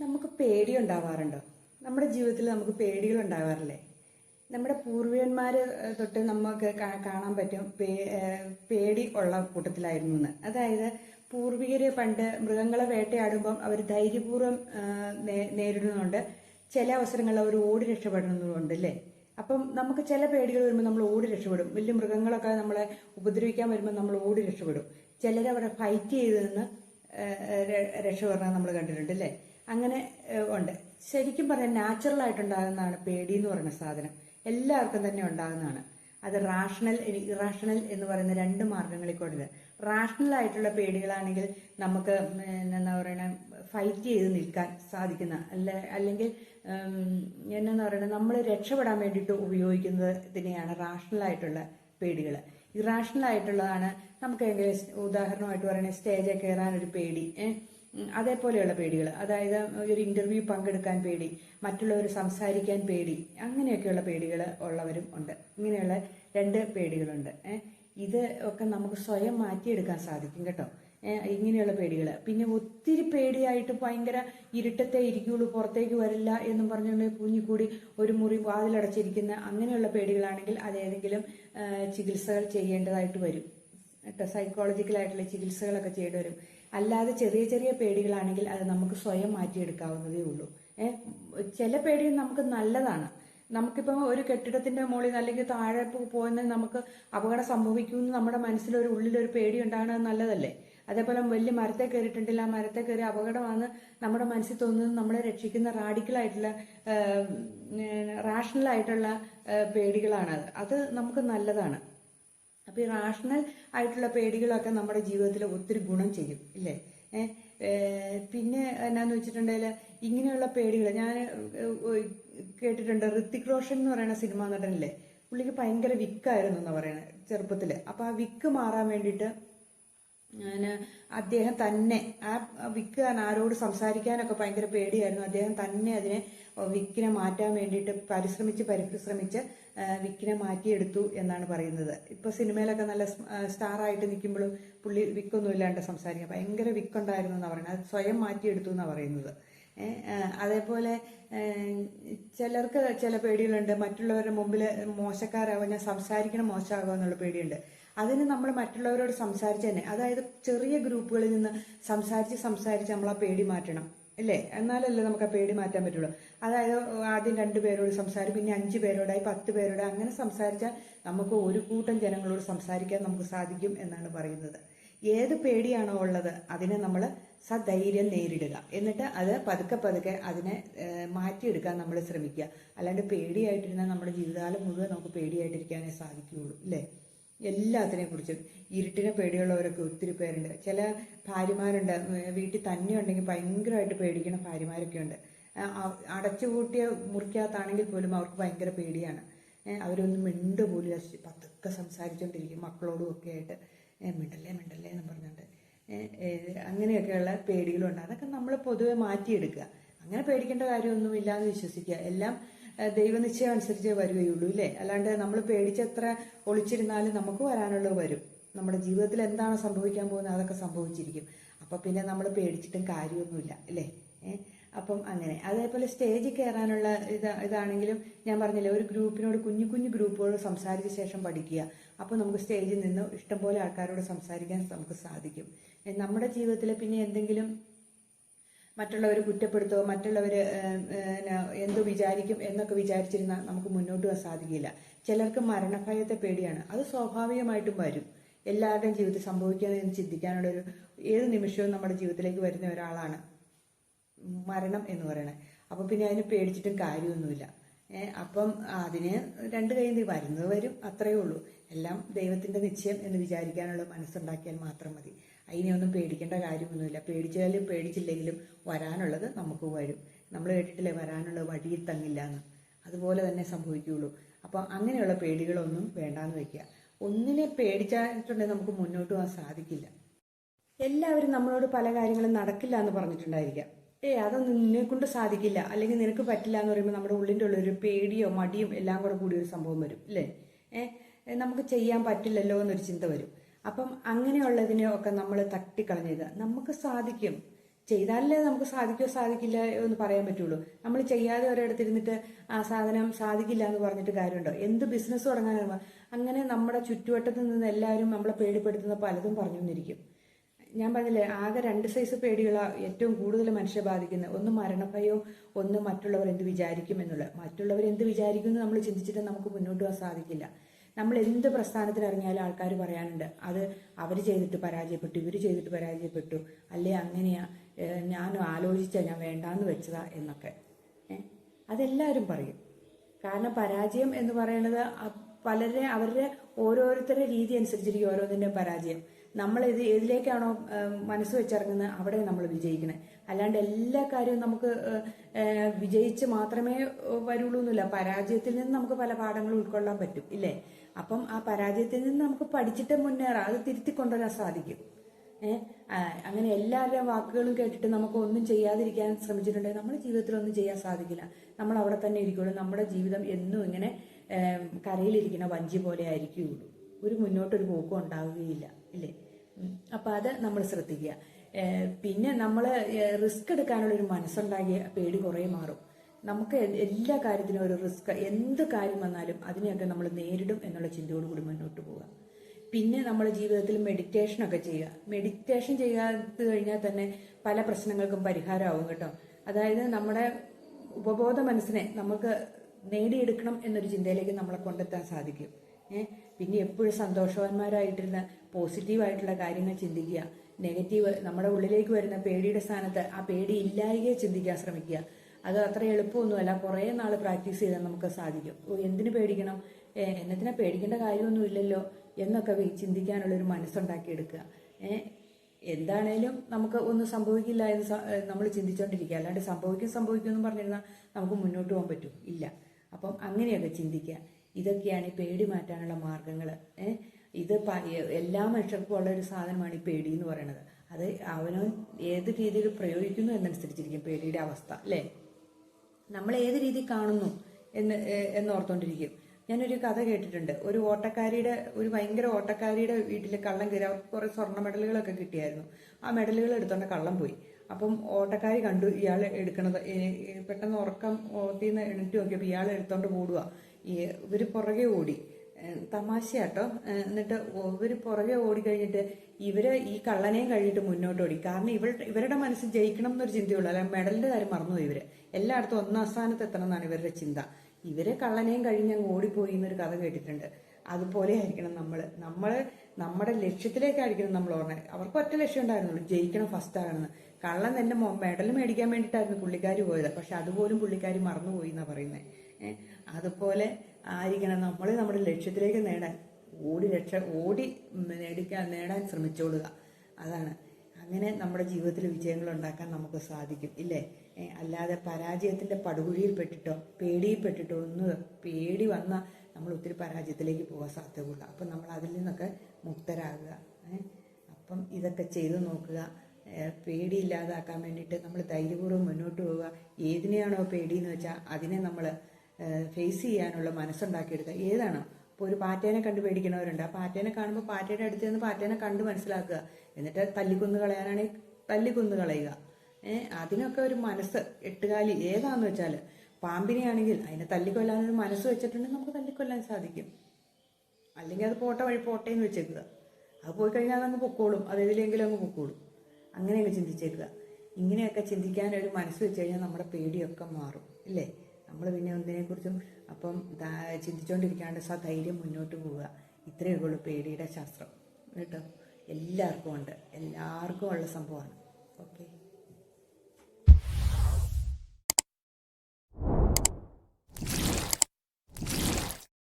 നമുക്ക് പേടി ഉണ്ടാവാറുണ്ടോ നമ്മുടെ ജീവിതത്തിൽ നമുക്ക് പേടികൾ ഉണ്ടാവാറില്ലേ നമ്മുടെ പൂർവികന്മാർ തൊട്ട് നമുക്ക് കാണാൻ പറ്റും പേടി ഉള്ള കൂട്ടത്തിലായിരുന്നു എന്ന്. അതായത് പൂർവികര് പണ്ട് മൃഗങ്ങളെ വേട്ടയാടുമ്പം അവർ ധൈര്യപൂർവം നേരിടുന്നുണ്ട്. ചില അവസരങ്ങളിൽ അവർ ഓടി രക്ഷപ്പെടുന്നുണ്ട് അല്ലേ അപ്പം നമുക്ക് ചില പേടികൾ വരുമ്പോൾ നമ്മൾ ഓടി രക്ഷപ്പെടും. വലിയ മൃഗങ്ങളൊക്കെ നമ്മളെ ഉപദ്രവിക്കാൻ വരുമ്പോൾ നമ്മൾ ഓടി രക്ഷപ്പെടും. ചിലരവിടെ ഫൈറ്റ് ചെയ്ത് നിന്ന് രക്ഷപ്പെടാൻ നമ്മൾ കണ്ടിട്ടുണ്ട് അല്ലേ അങ്ങനെ ഉണ്ട്. ശരിക്കും പറഞ്ഞാൽ നാച്ചുറൽ ആയിട്ട് ആയിട്ടുണ്ടാകുന്നതാണ് പേടി എന്ന് പറയുന്ന സാധനം. എല്ലാവർക്കും തന്നെ ഉണ്ടാകുന്നതാണ്. അത് റാഷണൽ ഇറാഷണൽ എന്ന് പറയുന്ന രണ്ട് മാർഗങ്ങളിൽ കൂടെ റാഷണൽ ആയിട്ടുള്ള പേടികളാണെങ്കിൽ നമുക്ക് എന്താ പറയണ ഫൈറ്റ് ചെയ്ത് നിൽക്കാൻ സാധിക്കുന്ന അല്ല അല്ലെങ്കിൽ ഉം, എന്നാന്ന് പറയുന്നത് നമ്മൾ രക്ഷപ്പെടാൻ വേണ്ടിയിട്ട് ഉപയോഗിക്കുന്നത് തന്നെയാണ് റാഷണൽ ആയിട്ടുള്ള പേടികൾ. ഇറാഷണൽ ആയിട്ടുള്ളതാണ് നമുക്ക് ഉദാഹരണമായിട്ട് പറയുന്നത് സ്റ്റേജിൽ കയറാൻ ഒരു പേടി ഏഹ് അതേപോലെയുള്ള പേടികൾ അതായത് ഒരു ഇന്റർവ്യൂ പങ്കെടുക്കാൻ പേടി മറ്റുള്ളവർ സംസാരിക്കാൻ പേടി അങ്ങനെയൊക്കെയുള്ള പേടികൾ ഉള്ളവരും ഉണ്ട്. ഇങ്ങനെയുള്ള രണ്ട് പേടികളുണ്ട്. ഇത് ഒക്കെ നമുക്ക് സ്വയം മാറ്റിയെടുക്കാൻ സാധിക്കും കേട്ടോ. ഇങ്ങനെയുള്ള പേടികൾ പിന്നെ ഒത്തിരി പേടിയായിട്ട് ഭയങ്കര ഇരുട്ടത്തെ ഇരിക്കുള്ളൂ പുറത്തേക്ക് വരില്ല എന്നും പറഞ്ഞുകൊണ്ട് കുഞ്ഞിക്കൂടി ഒരു മുറി വാതിലടച്ചിരിക്കുന്ന അങ്ങനെയുള്ള പേടികളാണെങ്കിൽ അതേതെങ്കിലും ചികിത്സകൾ ചെയ്യേണ്ടതായിട്ട് വരും. കേട്ടോ സൈക്കോളജിക്കലായിട്ടുള്ള ചികിത്സകളൊക്കെ ചെയ്തു വരും അല്ലാതെ ചെറിയ ചെറിയ പേടികളാണെങ്കിൽ അത് നമുക്ക് സ്വയം മാറ്റിയെടുക്കാവുന്നതേ ഉള്ളൂ. ഏഹ് ചില പേടികൾ നമുക്ക് നല്ലതാണ്. നമുക്കിപ്പം ഒരു കെട്ടിടത്തിന്റെ മുകളിൽ അല്ലെങ്കിൽ താഴെ പോകുന്ന നമുക്ക് അപകടം സംഭവിക്കുമെന്ന് നമ്മുടെ മനസ്സിലൊരു ഉള്ളിലൊരു പേടി ഉണ്ടാകുന്നത് നല്ലതല്ലേ? അതേപോലെ വലിയ മരത്തെ കയറിയിട്ടുണ്ടെങ്കിൽ ആ മരത്തെ കയറി അപകടമാണ് നമ്മുടെ മനസ്സിൽ തോന്നുന്നത് നമ്മളെ രക്ഷിക്കുന്ന റാഡിക്കലായിട്ടുള്ള റാഷണൽ ആയിട്ടുള്ള പേടികളാണ് അത് നമുക്ക് നല്ലതാണ്. അപ്പൊ ഈ റാഷണൽ ആയിട്ടുള്ള പേടികളൊക്കെ നമ്മുടെ ജീവിതത്തിൽ ഒത്തിരി ഗുണം ചെയ്യും ഇല്ലേ? പിന്നെ എന്നാന്ന് വെച്ചിട്ടുണ്ടെങ്കിൽ ഇങ്ങനെയുള്ള പേടികൾ ഞാൻ കേട്ടിട്ടുണ്ട്. ഋത്തിക് റോഷൻ എന്ന് പറയുന്ന സിനിമാ നടനില്ലേ? പുള്ളിക്ക് ഭയങ്കര വിക്കായിരുന്നു എന്ന് പറയുന്നത് ചെറുപ്പത്തിൽ അപ്പോൾ ആ വിക്ക് മാറാൻ വേണ്ടിയിട്ട് അദ്ദേഹം തന്നെ ആ വിക്ക് ആരോട് സംസാരിക്കാനൊക്കെ ഭയങ്കര പേടിയായിരുന്നു. അദ്ദേഹം തന്നെ അതിനെ വിക്കിനെ മാറ്റാൻ വേണ്ടിയിട്ട് പരിശ്രമിച്ച് പരിശ്രമിച്ച് വിക്കിനെ മാറ്റിയെടുത്തു എന്നാണ് പറയുന്നത്. ഇപ്പോൾ സിനിമയിലൊക്കെ നല്ല സ്റ്റാറായിട്ട് നിൽക്കുമ്പോഴും പുള്ളി വിക്കൊന്നും ഇല്ലാണ്ട് സംസാരിക്കാം ഭയങ്കര വിക്കുണ്ടായിരുന്നു എന്നാണ് പറയുന്നത്. സ്വയം മാറ്റിയെടുത്തു എന്നാണ് പറയുന്നത്. അതേപോലെ ചിലർക്ക് ചില പേടികളുണ്ട്. മറ്റുള്ളവരുടെ മുമ്പിൽ മോശക്കാരാകും ഞാൻ സംസാരിക്കണം മോശമാകുക എന്നുള്ള പേടിയുണ്ട്. അതിന് നമ്മൾ മറ്റുള്ളവരോട് സംസാരിച്ച് തന്നെ അതായത് ചെറിയ ഗ്രൂപ്പുകളിൽ നിന്ന് സംസാരിച്ച് സംസാരിച്ച് നമ്മൾ ആ പേടി മാറ്റണം. അല്ലേ എന്നാലല്ലേ നമുക്ക് ആ പേടി മാറ്റാൻ പറ്റുള്ളൂ. അതായത് ആദ്യം രണ്ട് പേരോട് സംസാരിക്കും പിന്നെ അഞ്ച് പേരോടായി പത്ത് പേരോട് അങ്ങനെ സംസാരിച്ചാൽ നമുക്ക് ഒരു കൂട്ടം ജനങ്ങളോട് സംസാരിക്കാൻ നമുക്ക് സാധിക്കും എന്നാണ് പറയുന്നത്. ഏത് പേടിയാണോ ഉള്ളത് അതിനെ നമ്മൾ സധൈര്യം നേരിടുക. എന്നിട്ട് അത് പതുക്കെ പതുക്കെ അതിനെ മാറ്റിയെടുക്കാൻ നമ്മൾ ശ്രമിക്കുക. അല്ലാണ്ട് പേടിയായിട്ടിരുന്നാൽ നമ്മുടെ ജീവിതകാലം മുഴുവൻ നമുക്ക് പേടിയായിട്ടിരിക്കാനേ സാധിക്കുകയുള്ളൂ അല്ലേ എല്ലാത്തിനെ കുറിച്ചും ഇരുട്ടിനെ പേടിയുള്ളവരൊക്കെ ഒത്തിരി പേരുണ്ട്. ചില ഭാര്യമാരുണ്ട്. വീട്ടിൽ തന്നെ ഉണ്ടെങ്കിൽ ഭയങ്കരമായിട്ട് പേടിക്കുന്ന ഭാര്യമാരൊക്കെ ഉണ്ട്. അടച്ചുപൂട്ടിയ മുറിക്കകത്താണെങ്കിൽ പോലും അവർക്ക് ഭയങ്കര പേടിയാണ്. അവരൊന്നും മിണ്ട പോലും പതുക്കെ സംസാരിച്ചുകൊണ്ടിരിക്കും മക്കളോടും ഒക്കെ ആയിട്ട്. മിണ്ടല്ലേ മിണ്ടല്ലേ എന്ന് പറഞ്ഞുകൊണ്ട് അങ്ങനെയൊക്കെയുള്ള പേടികളുണ്ട്. അതൊക്കെ നമ്മൾ പൊതുവെ മാറ്റിയെടുക്കുക. അങ്ങനെ പേടിക്കേണ്ട കാര്യമൊന്നുമില്ല എന്ന് വിശ്വസിക്കുക. എല്ലാം ദൈവനിശ്ചയം അനുസരിച്ചേ വരികയുള്ളൂ ഇല്ലേ? അല്ലാണ്ട് നമ്മൾ പേടിച്ചെത്ര ഒളിച്ചിരുന്നാലും നമുക്ക് വരാനുള്ളത് വരും. നമ്മുടെ ജീവിതത്തിൽ എന്താണ് സംഭവിക്കാൻ പോകുന്നത്? അതൊക്കെ സംഭവിച്ചിരിക്കും. അപ്പൊ പിന്നെ നമ്മൾ പേടിച്ചിട്ടും കാര്യമൊന്നുമില്ല അല്ലേ അപ്പം അങ്ങനെ. അതേപോലെ സ്റ്റേജിൽ കയറാനുള്ള ഇത് ഇതാണെങ്കിലും ഞാൻ പറഞ്ഞില്ലേ ഒരു ഗ്രൂപ്പിനോട് കുഞ്ഞു കുഞ്ഞു ഗ്രൂപ്പുകൾ സംസാരിച്ച ശേഷം പഠിക്കുക. അപ്പോൾ നമുക്ക് സ്റ്റേജിൽ നിന്ന് ഇഷ്ടംപോലെ ആൾക്കാരോട് സംസാരിക്കാൻ നമുക്ക് സാധിക്കും. നമ്മുടെ ജീവിതത്തിൽ പിന്നെ എന്തെങ്കിലും മറ്റുള്ളവർ കുറ്റപ്പെടുത്തോ മറ്റുള്ളവർ എന്തു വിചാരിക്കും എന്നൊക്കെ വിചാരിച്ചിരുന്നാൽ നമുക്ക് മുന്നോട്ട് പോകാൻ സാധിക്കില്ല. ചിലർക്ക് മരണഭയത്തെ പേടിയാണ്. അത് സ്വാഭാവികമായിട്ടും വരും. എല്ലാവരുടെയും ജീവിതത്തിൽ സംഭവിക്കാമെന്ന് ചിന്തിക്കാനുള്ള ഒരു ഏത് നിമിഷവും നമ്മുടെ ജീവിതത്തിലേക്ക് വരുന്ന ഒരാളാണ് മരണം എന്ന് പറയുന്നത് അപ്പം പിന്നെ അതിന് പേടിച്ചിട്ടും കാര്യമൊന്നുമില്ല. അപ്പം അതിന് രണ്ട് കൈ വരുന്നത് വരും. അത്രയേ ഉള്ളൂ. എല്ലാം ദൈവത്തിന്റെ നിശ്ചയം എന്ന് വിചാരിക്കാനുള്ള മനസ്സുണ്ടാക്കിയാൽ മാത്രം മതി. അതിനെയൊന്നും പേടിക്കേണ്ട കാര്യമൊന്നുമില്ല. പേടിച്ചാലും പേടിച്ചില്ലെങ്കിലും വരാനുള്ളത് നമുക്ക് വരും. നമ്മൾ കേട്ടിട്ടില്ലേ? വരാനുള്ള വഴിയിൽ തങ്ങില്ല എന്ന് അതുപോലെ തന്നെ സംഭവിക്കുകയുള്ളൂ. അപ്പോൾ അങ്ങനെയുള്ള പേടികളൊന്നും വേണ്ടാന്ന് വയ്ക്കുക ഒന്നിനെ പേടിച്ചിട്ടുണ്ടെങ്കിൽ നമുക്ക് മുന്നോട്ട് പോകാൻ സാധിക്കില്ല. എല്ലാവരും നമ്മളോട് പല കാര്യങ്ങളും നടക്കില്ല എന്ന് പറഞ്ഞിട്ടുണ്ടായിരിക്കാം. ഏ അതൊന്നും നിന്നെ കൊണ്ട് സാധിക്കില്ല. അല്ലെങ്കിൽ നിനക്ക് പറ്റില്ല എന്ന് പറയുമ്പോൾ നമ്മുടെ ഉള്ളിന്റെ ഉള്ളിൽ ഒരു പേടിയോ മടിയോ എല്ലാം കൂടെ കൂടി ഒരു സംഭവം വരും. അല്ലേ ഏഹ് നമുക്ക് ചെയ്യാൻ പറ്റില്ലല്ലോ എന്നൊരു ചിന്ത വരും. അപ്പം അങ്ങനെയുള്ളതിനെ ഒക്കെ നമ്മൾ തട്ടിക്കളഞ്ഞത് നമുക്ക് സാധിക്കും. ചെയ്താലല്ലേ നമുക്ക് സാധിക്കോ സാധിക്കില്ല എന്ന് പറയാൻ പറ്റുള്ളൂ. നമ്മൾ ചെയ്യാതെ ഒരിടത്തിരുന്നിട്ട് ആ സാധനം സാധിക്കില്ല എന്ന് പറഞ്ഞിട്ട് കാര്യമുണ്ടോ? എന്ത് ബിസിനസ് തുടങ്ങാനാണ് അങ്ങനെ നമ്മുടെ ചുറ്റുവട്ടത്ത് നിന്ന് എല്ലാവരും നമ്മളെ പേടിപ്പെടുത്തുന്ന പലതും പറഞ്ഞു തന്നിരിക്കും ഞാൻ പറഞ്ഞില്ലേ ആകെ രണ്ട് സൈസ് പേടികളാണ് ഏറ്റവും കൂടുതൽ മനുഷ്യരെ ബാധിക്കുന്നത് ഒന്ന് മരണഭയവും ഒന്ന് മറ്റുള്ളവർ എന്ത് വിചാരിക്കും എന്നുള്ളത്. മറ്റുള്ളവർ എന്ത് വിചാരിക്കും എന്ന് നമ്മൾ ചിന്തിച്ചിട്ട് നമുക്ക് മുന്നോട്ട് പോകാൻ സാധിക്കില്ല. നമ്മൾ എന്ത് പ്രസ്ഥാനത്തിൽ ഇറങ്ങിയാലും ആൾക്കാർ പറയാനുണ്ട്. അത് അവർ ചെയ്തിട്ട് പരാജയപ്പെട്ടു ഇവർ ചെയ്തിട്ട് പരാജയപ്പെട്ടു. അല്ലേ അങ്ങനെയാ ഞാൻ ആലോചിച്ച ഞാൻ വേണ്ടാന്ന് വെച്ചതാ എന്നൊക്കെ. അതെല്ലാവരും പറയും. കാരണം പരാജയം എന്ന് പറയുന്നത് പലരെ അവരുടെ ഓരോരുത്തരുടെ രീതി അനുസരിച്ചിരിക്കും ഓരോന്നിന്റെയും പരാജയം. നമ്മൾ ഇത് ഏതിലേക്കാണോ മനസ്സ് വെച്ചിറങ്ങുന്നത് അവിടെ നമ്മൾ വിജയിക്കണേ. അല്ലാണ്ട് എല്ലാ കാര്യവും നമുക്ക് വിജയിച്ച് മാത്രമേ വരുള്ളൂ എന്നില്ല പരാജയത്തിൽ നിന്ന് നമുക്ക് പല പാഠങ്ങളും ഉൾക്കൊള്ളാൻ പറ്റും ഇല്ലേ? അപ്പം ആ പരാജയത്തിൽ നിന്ന് നമുക്ക് പഠിച്ചിട്ട് മുന്നേറാം. അത് തിരുത്തി കൊണ്ടുവരാൻ സാധിക്കും. ഏഹ് അങ്ങനെ എല്ലാവരുടെയും വാക്കുകളും കേട്ടിട്ട് നമുക്ക് ഒന്നും ചെയ്യാതിരിക്കാൻ ശ്രമിച്ചിട്ടുണ്ടെങ്കിൽ നമ്മുടെ ജീവിതത്തിൽ ഒന്നും ചെയ്യാൻ സാധിക്കില്ല. നമ്മൾ അവിടെ തന്നെ ഇരിക്കുള്ളൂ. നമ്മുടെ ജീവിതം എന്നും ഇങ്ങനെ കരയിലിരിക്കുന്ന വഞ്ചി പോലെ ആയിരിക്കുകയുള്ളൂ. ഒരു മുന്നോട്ടൊരു പോക്കും ഉണ്ടാവുകയില്ല ഇല്ലേ? അപ്പം അത് നമ്മൾ ശ്രദ്ധിക്കുക. പിന്നെ നമ്മൾ റിസ്ക് എടുക്കാനുള്ള ഒരു മനസ്സുണ്ടാകിയ പേടി കുറേ മാറും. നമുക്ക് എല്ലാ കാര്യത്തിനും ഒരു റിസ്ക് എന്ത് കാര്യം വന്നാലും അതിനെയൊക്കെ നമ്മൾ നേരിടും എന്നുള്ള ചിന്തയോടുകൂടി മുന്നോട്ട് പോവുക. പിന്നെ നമ്മുടെ ജീവിതത്തിൽ മെഡിറ്റേഷനൊക്കെ ചെയ്യുക. മെഡിറ്റേഷൻ ചെയ്യാത്ത കഴിഞ്ഞാൽ തന്നെ പല പ്രശ്നങ്ങൾക്കും പരിഹാരമാവും കേട്ടോ. അതായത് നമ്മുടെ ഉപബോധ മനസ്സിനെ നമുക്ക് നേടിയെടുക്കണം എന്നൊരു ചിന്തയിലേക്ക് നമ്മളെ കൊണ്ടെത്താൻ സാധിക്കും. പിന്നെ എപ്പോഴും സന്തോഷവാന്മാരായിട്ടിരുന്ന പോസിറ്റീവായിട്ടുള്ള കാര്യങ്ങൾ ചിന്തിക്കുക. നെഗറ്റീവ് നമ്മുടെ ഉള്ളിലേക്ക് വരുന്ന പേടിയുടെ സ്ഥാനത്ത് ആ പേടി ഇല്ലായകയെ ചിന്തിക്കാൻ ശ്രമിക്കുക. അത് അത്ര എളുപ്പമൊന്നുമല്ല. കുറേ നാൾ പ്രാക്ടീസ് ചെയ്താൽ നമുക്ക് സാധിക്കും. എന്തിനു പേടിക്കണം? എന്നതിനെ പേടിക്കേണ്ട കാര്യമൊന്നും ഇല്ലല്ലോ എന്നൊക്കെ ചിന്തിക്കാനുള്ള ചിന്തിക്കാനുള്ളൊരു മനസ്സുണ്ടാക്കിയെടുക്കുക. എന്താണേലും നമുക്ക് ഒന്നും സംഭവിക്കില്ല എന്ന് നമ്മൾ ചിന്തിച്ചുകൊണ്ടിരിക്കുക അല്ലാണ്ട് സംഭവിക്കും സംഭവിക്കും എന്ന് പറഞ്ഞിരുന്നാൽ നമുക്ക് മുന്നോട്ട് പോകാൻ പറ്റും. ഇല്ല. അപ്പം അങ്ങനെയൊക്കെ ചിന്തിക്കുക. ഇതൊക്കെയാണ് പേടി മാറ്റാനുള്ള മാർഗങ്ങൾ ഏഹ് ഇത് എല്ലാ മനുഷ്യർക്കും ഉള്ള ഒരു സാധനമാണ് ഈ പേടി എന്ന് പറയുന്നത്. അത് അവനവൻ ഏത് രീതിയിൽ പ്രയോഗിക്കുന്നു എന്നനുസരിച്ചിരിക്കും പേടിയുടെ അവസ്ഥ അല്ലേ? നമ്മൾ ഏത് രീതി കാണുന്നു എന്ന് എന്നോർത്തോണ്ടിരിക്കും. ഞാനൊരു കഥ കേട്ടിട്ടുണ്ട്. ഒരു ഓട്ടക്കാരിയുടെ ഒരു ഭയങ്കര ഓട്ടക്കാരിയുടെ വീട്ടിൽ കള്ളം കയറി അവർക്ക് കുറെ സ്വർണ മെഡലുകളൊക്കെ കിട്ടിയായിരുന്നു. ആ മെഡലുകൾ എടുത്തോണ്ട് കള്ളം പോയി. അപ്പം ഓട്ടക്കാരി കണ്ടു ഇയാൾ എടുക്കണത് പെട്ടെന്ന് ഉറക്കം ഓത്തിന്ന് എണീറ്റ് നോക്കിയപ്പോൾ ഇയാൾ എടുത്തോണ്ട് ഓടുക ഈ ഇവർ പുറകെ ഓടി. ഏഹ് തമാശയാട്ടോ. ഏഹ് എന്നിട്ട് ഇവർ പുറകെ ഓടിക്കഴിഞ്ഞിട്ട് ഇവർ ഈ കള്ളനെയും കഴിഞ്ഞിട്ട് മുന്നോട്ട് ഓടി. കാരണം ഇവർ ഇവരുടെ മനസ്സിൽ ജയിക്കണം എന്നൊരു ചിന്തയുള്ളൂ. അല്ല മെഡലിന്റെ കാര്യം മറന്നുപോയി ഇവർ. എല്ലായിടത്തും ഒന്നാം സ്ഥാനത്ത് എത്തണം എന്നാണ് ഇവരുടെ ചിന്ത. ഇവരെ കള്ളനെയും കഴിഞ്ഞ് അങ്ങ് ഓടിപ്പോയി എന്നൊരു കഥ കേട്ടിട്ടുണ്ട്. അതുപോലെ ആയിരിക്കണം നമ്മൾ നമ്മൾ നമ്മുടെ ലക്ഷ്യത്തിലേക്കായിരിക്കണം നമ്മൾ ഓർമ്മ അവർക്ക് ഒറ്റ ലക്ഷ്യം ഉണ്ടായിരുന്നുള്ളൂ. ജയിക്കണം ഫസ്റ്റ് ആകണമെന്ന്. കള്ളൻ തന്നെ മെഡൽ മേടിക്കാൻ വേണ്ടിയിട്ടായിരുന്നു പുള്ളിക്കാരി പോയത്. പക്ഷെ അതുപോലും പുള്ളിക്കാരി മറന്നുപോയി എന്നാണ് പറയുന്നത് അതുപോലെ ആയിരിക്കണം. നമ്മൾ നമ്മുടെ ലക്ഷ്യത്തിലേക്ക് നേടാൻ ഓടി രക്ഷ ഓടി നേടിക്കാൻ നേടാൻ ശ്രമിച്ചോളുക. അതാണ്. അങ്ങനെ നമ്മുടെ ജീവിതത്തിൽ വിജയങ്ങൾ ഉണ്ടാക്കാൻ നമുക്ക് സാധിക്കും ഇല്ലേ? അല്ലാതെ പരാജയത്തിന്റെ പടുകുഴിയിൽ പെട്ടിട്ടോ പേടിയിൽ ഒന്നും പേടി വന്ന നമ്മൾ ഒത്തിരി പരാജയത്തിലേക്ക് പോകാൻ സാധ്യതയുള്ളൂ. അപ്പം നമ്മൾ അതിൽ നിന്നൊക്കെ മുക്തരാകുക. അപ്പം ഇതൊക്കെ ചെയ്തു നോക്കുക. പേടിയില്ലാതാക്കാൻ വേണ്ടിയിട്ട് നമ്മൾ ധൈര്യപൂർവം മുന്നോട്ട് പോവുക. ഏതിനെയാണോ പേടിയെന്ന് വെച്ചാൽ അതിനെ നമ്മൾ ഫേസ് ചെയ്യാനുള്ള മനസ്സുണ്ടാക്കിയെടുക്കുക. ഏതാണ്? ഇപ്പോൾ ഒരു പാറ്റേനെ കണ്ട് പേടിക്കുന്നവരുണ്ട് ആ പാറ്റേനെ കാണുമ്പോൾ പാറ്റയുടെ അടുത്ത് നിന്ന് പാറ്റേനെ കണ്ട് മനസ്സിലാക്കുക. എന്നിട്ട് തല്ലിക്കൊന്ന് കളയാനാണെങ്കിൽ തല്ലിക്കൊന്ന് കളയുക. അതിനൊക്കെ ഒരു മനസ്സ് എട്ടുകാലി ഏതാന്ന് വെച്ചാൽ പാമ്പിനെയാണെങ്കിൽ അതിനെ തല്ലിക്കൊല്ലാനൊരു മനസ്സ് വെച്ചിട്ടുണ്ടെങ്കിൽ നമുക്ക് തല്ലിക്കൊല്ലാൻ സാധിക്കും. അല്ലെങ്കിൽ അത് പോട്ട വഴി പോട്ടേന്ന് വെച്ചേക്കുക. അത് പോയി കഴിഞ്ഞാൽ അതങ്ങ് പൊക്കോളും. അത് ഏതിലെങ്കിലും അങ്ങ് പൊക്കോളും. അങ്ങനെയൊക്കെ ചിന്തിച്ചേക്കുക. ഇങ്ങനെയൊക്കെ ചിന്തിക്കാൻ ഒരു മനസ്സ് വെച്ച് കഴിഞ്ഞാൽ നമ്മുടെ പേടിയൊക്കെ മാറും. ഇല്ലേ? നമ്മൾ പിന്നെ ഒന്നിനെക്കുറിച്ചും അപ്പം ചിന്തിച്ചുകൊണ്ടിരിക്കാണ്ട് സധൈര്യം മുന്നോട്ട് പോവുക. ഇത്രയേ ഉള്ളൂ പേടിയുടെ ശാസ്ത്രം. കേട്ടോ? എല്ലാവർക്കും ഉണ്ട്. എല്ലാവർക്കും ഉള്ള സംഭവമാണ്. ഓക്കെ.